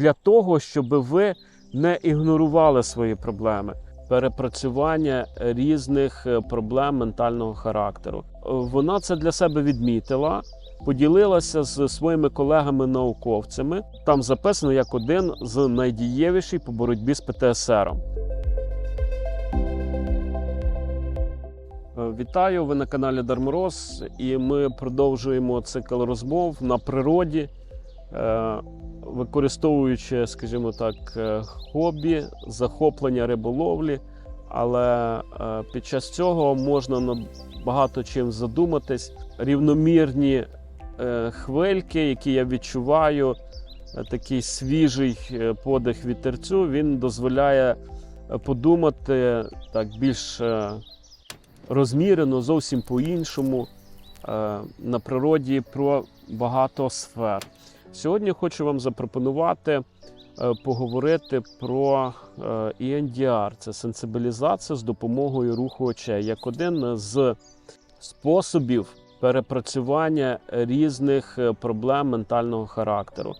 для того, щоб ви не ігнорували свої проблеми. Перепрацювання різних е, проблем ментального характеру. Е, Вона це для себе відмітила, поділилася з своїми колегами-науковцями. Там записано як один з найдієвіших по боротьбі з ПТСР. Е, Вітаю! Ви на каналі Дармороз, і ми продовжуємо цикл розмов на природі, використовуючи, скажімо так, е, хобі, захоплення риболовлі. Але е, під час цього можна багато чим задуматись. Рівномірні е, хвильки, які я відчуваю, такий свіжий подих вітерцю, він дозволяє подумати так більш розмірено, зовсім по-іншому на природі про багато сфер. Сьогодні хочу вам запропонувати е, поговорити про е, EMDR. Це сенсибілізація з допомогою руху очей, як один з способів перепрацювання різних е, проблем ментального характеру.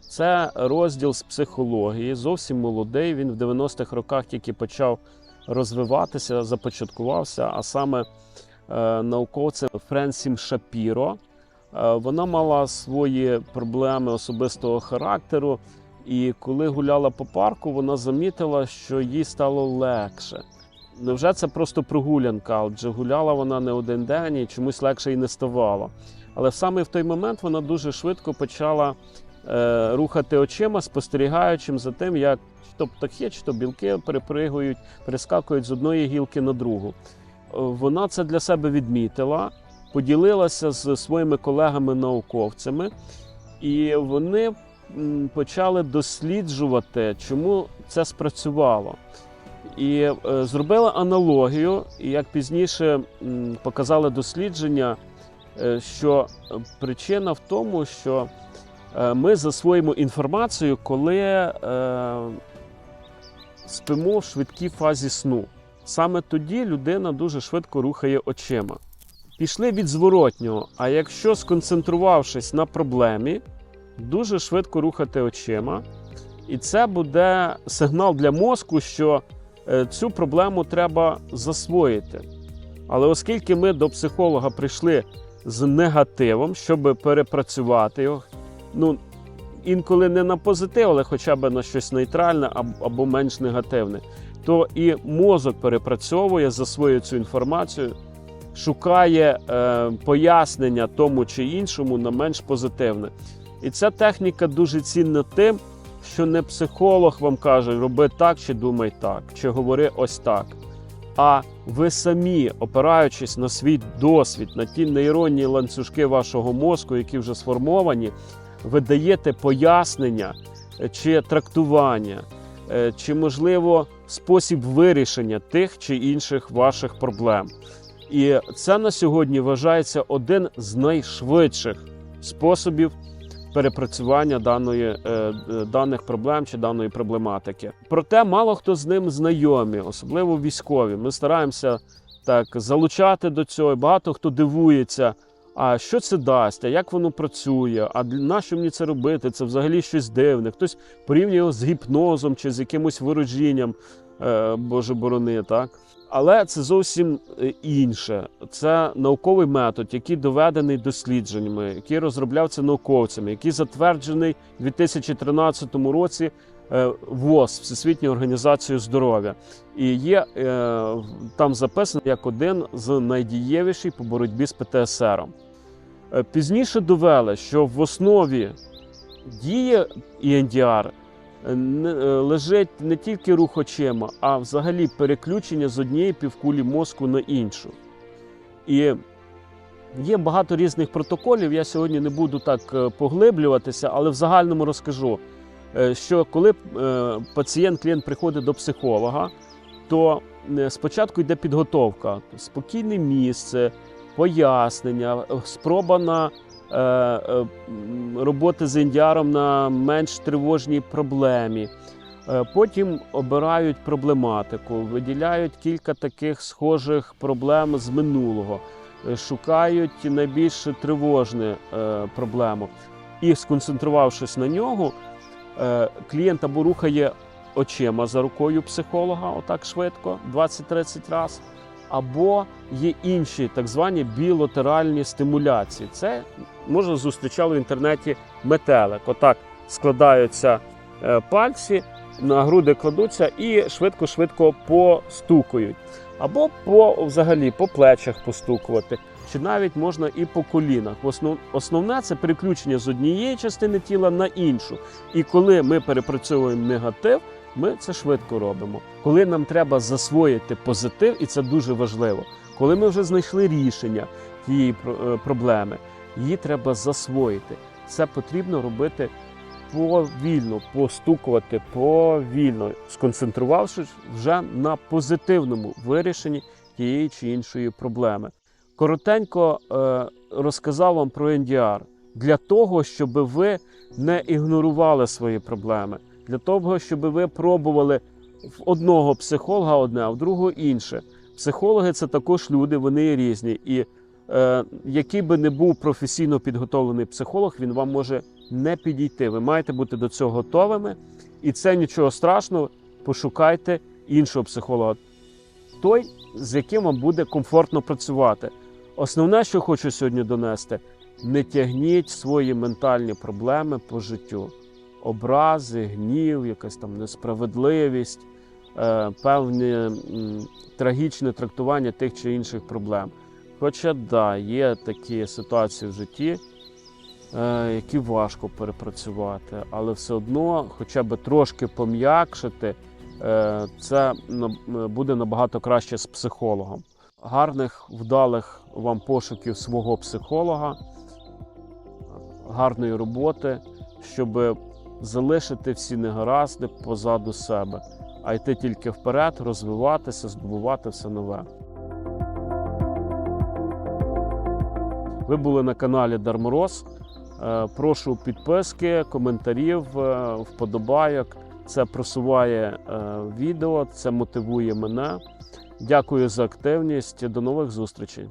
Це розділ з психології, зовсім молодий. Він в 90-х роках тільки почав розвиватися, започаткувався, а саме науковцем Френсім Шапіро. Е, вона мала свої проблеми особистого характеру, і коли гуляла по парку, вона замітила, що їй стало легше. Невже це просто прогулянка? Адже гуляла вона не один день і чомусь легше їй не ставало. Але саме в той момент вона дуже швидко почала е, рухати очима, спостерігаючи за тим, як то птахи, чи то білки перепригують, перескакують з одної гілки на другу. Е, Вона це для себе відмітила, поділилася з своїми колегами-науковцями, і вони почали досліджувати, чому це спрацювало. І е, зробили аналогію, і як пізніше показали дослідження, е, що причина в тому, що е, ми засвоїмо інформацію, коли е, спимо в швидкій фазі сну. Саме тоді людина дуже швидко рухає очима. Пішли від зворотнього, а якщо сконцентрувавшись на проблемі, дуже швидко рухати очима, і це буде сигнал для мозку, що е, цю проблему треба засвоїти. Але оскільки ми до психолога прийшли з негативом, щоб перепрацювати його, ну інколи не на позитив, але хоча б на щось нейтральне або менш негативне, то і мозок перепрацьовує, засвоює цю інформацію, шукає е, пояснення тому чи іншому на менш позитивне. І ця техніка дуже цінна тим, що не психолог вам каже, роби так чи думай так, чи говори ось так. А ви самі, опираючись на свій досвід, на ті нейронні ланцюжки вашого мозку, які вже сформовані, ви даєте пояснення е, чи трактування, е, чи, можливо, спосіб вирішення тих чи інших ваших проблем. І це на сьогодні вважається один з найшвидших способів перепрацювання даної, е, е, даних проблем чи даної проблематики. Проте мало хто з ним знайомі, особливо військові. Ми стараємося так залучати до цього. Багато хто дивується. А що це дасть? А як воно працює? А для нащо мені це робити? Це взагалі щось дивне. Хтось порівнює з гіпнозом чи з якимось виродженням, е, Боже борони, так? Але це зовсім е, інше. Це науковий метод, який доведений дослідженнями, який розроблявся науковцями, який затверджений у 2013 році е, ВОЗ Всесвітньою організацією здоров'я, і є там записано як один з найдієвіших по боротьбі з ПТСР. Е, Пізніше довели, що в основі дії ENDR е, лежить не тільки рух очима, а взагалі переключення з однієї півкулі мозку на іншу. І є багато різних протоколів. Я сьогодні не буду так е, поглиблюватися, але в загальному розкажу, е, що коли е, пацієнт, клієнт приходить до психолога, то е, спочатку йде підготовка, спокійне місце, пояснення, спроба на е, е, роботи з індіаром на менш тривожній проблемі. Е, Потім обирають проблематику, виділяють кілька таких схожих проблем з минулого, е, шукають найбільш тривожну проблему. І сконцентрувавшись на нього, клієнт або рухає очима за рукою психолога, отак швидко, 20-30 разів, або є інші так звані білотеральні стимуляції. Це можна зустрічали в інтернеті метелик. Отак складаються е, пальці, на груди кладуться і швидко-швидко постукають. Або по взагалі по плечах постукувати, чи навіть можна і по колінах. Основне це переключення з однієї частини тіла на іншу. І коли ми перепрацьовуємо негатив, ми це швидко робимо. Коли нам треба засвоїти позитив, і це дуже важливо, коли ми вже знайшли рішення тієї е, проблеми, її треба засвоїти. Це потрібно робити повільно, постукувати повільно, сконцентрувавшись вже на позитивному вирішенні тієї чи іншої проблеми. Коротенько е, розказав вам про NDR для того, щоб ви не ігнорували свої проблеми, для того, щоб ви пробували в одного психолога одне, а в другого інше. Психологи це також люди, вони є різні. І е, який би не був професійно підготовлений психолог, він вам може не підійти. Ви маєте бути до цього готовими, і це нічого страшного. Пошукайте іншого психолога, той, з яким вам буде комфортно працювати. Основне, що хочу сьогодні донести, не тягніть свої ментальні проблеми по життю. Образи, гнів, якась там несправедливість, е, певне трагічне трактування тих чи інших проблем. Хоча да, є такі ситуації в житті, е, які важко перепрацювати, але все одно, хоча б трошки пом'якшити, е, це буде набагато краще з психологом. Гарних, вдалих вам пошуків свого психолога, гарної роботи, щоб залишити всі негаразди позаду себе, а йти тільки вперед, розвиватися, здобувати все нове. Ви були на каналі Дармороз. Е, Прошу підписки, коментарів, е, вподобайок. Це просуває е, відео, це мотивує мене. Дякую за активність. До нових зустрічей.